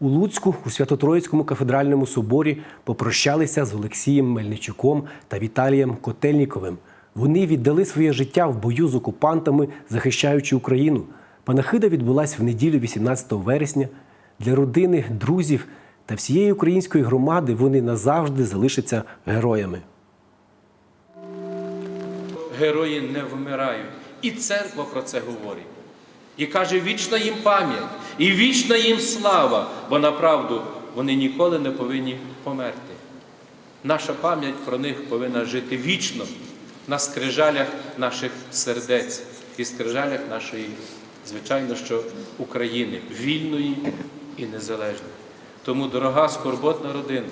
У Луцьку у Свято-Троїцькому кафедральному соборі попрощалися з Олексієм Мельничуком та Віталієм Котельніковим. Вони віддали своє життя в бою з окупантами, захищаючи Україну. Панахида відбулась в неділю 18 вересня. Для родини, друзів та всієї української громади вони назавжди залишаться героями. герої не вмирають. І церква про це говорить. І каже, вічна їм пам'ять, і вічна їм слава, бо направду вони ніколи не повинні померти. Наша пам'ять про них повинна жити вічно на скрижалях наших сердець і скрижалях нашої, звичайно, що України, вільної і незалежної. Тому, дорога скорботна родина,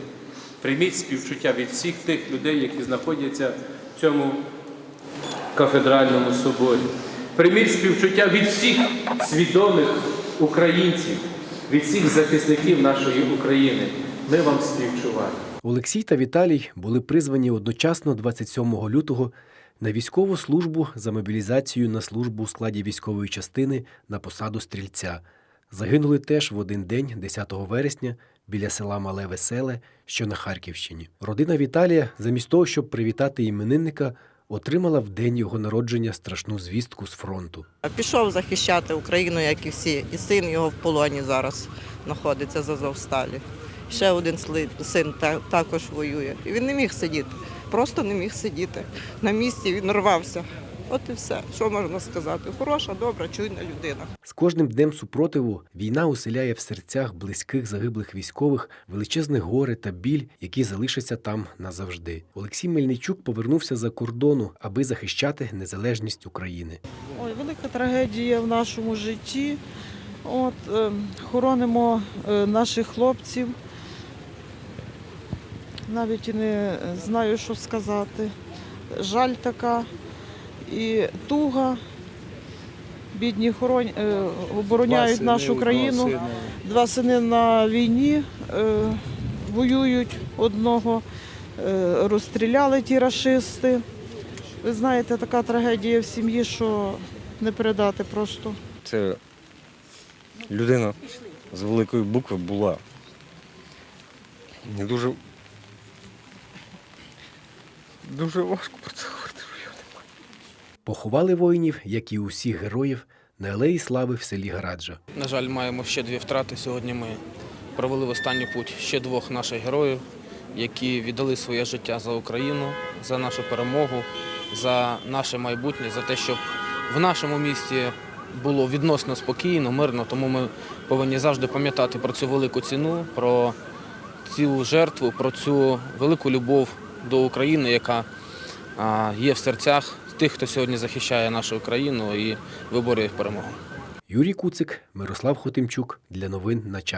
прийміть співчуття від всіх тих людей, які знаходяться в цьому кафедральному соборі. Прийміть співчуття від всіх свідомих українців, від всіх захисників нашої України. Ми вам співчуваємо. Олексій та Віталій були призвані одночасно 27 лютого на військову службу за мобілізацію на службу у складі військової частини на посаду стрільця. Загинули теж в один день, 10 вересня, біля села Мале Веселе, що на Харківщині. Родина Віталія, замість того, щоб привітати іменинника, отримала в день його народження страшну звістку з фронту. Пішов захищати Україну, як і всі. І син його в полоні зараз знаходиться з Азовсталі. Ще один син та- також воює. Він не міг сидіти. Просто не міг сидіти. На місці він рвався. От і все. Що можна сказати? Хороша, добра, чуйна людина. З кожним днем супротиву війна уселяє в серцях близьких загиблих військових величезне горе та біль, які залишаться там назавжди. Олексій Мельничук повернувся за кордону, аби захищати незалежність України. Ой, велика трагедія в нашому житті. От, е, хоронимо е, наших хлопців. Навіть і не знаю, що сказати. Жаль така і туга. Бідні хоронь, е, обороняють нашу країну. Два сини на війні е, воюють одного, е, розстріляли ті рашисти. Ви знаєте, така трагедія в сім'ї, що не передати просто. Це людина з великої букви була. Мені дуже. Дуже важко про це говорити. що я не можу. Поховали воїнів, як і усіх героїв, на алеї слави в селі Граджа. На жаль, маємо ще дві втрати. Сьогодні ми провели в останній путь ще двох наших героїв, які віддали своє життя за Україну, за нашу перемогу, за наше майбутнє, за те, щоб в нашому місті було відносно спокійно, мирно. Тому ми повинні завжди пам'ятати про цю велику ціну, про цю жертву, про цю велику любов до України, яка є в серцях тих, хто сьогодні захищає нашу країну і виборює перемогу. Юрій Куцик, Мирослав Хотимчук для новин на часі.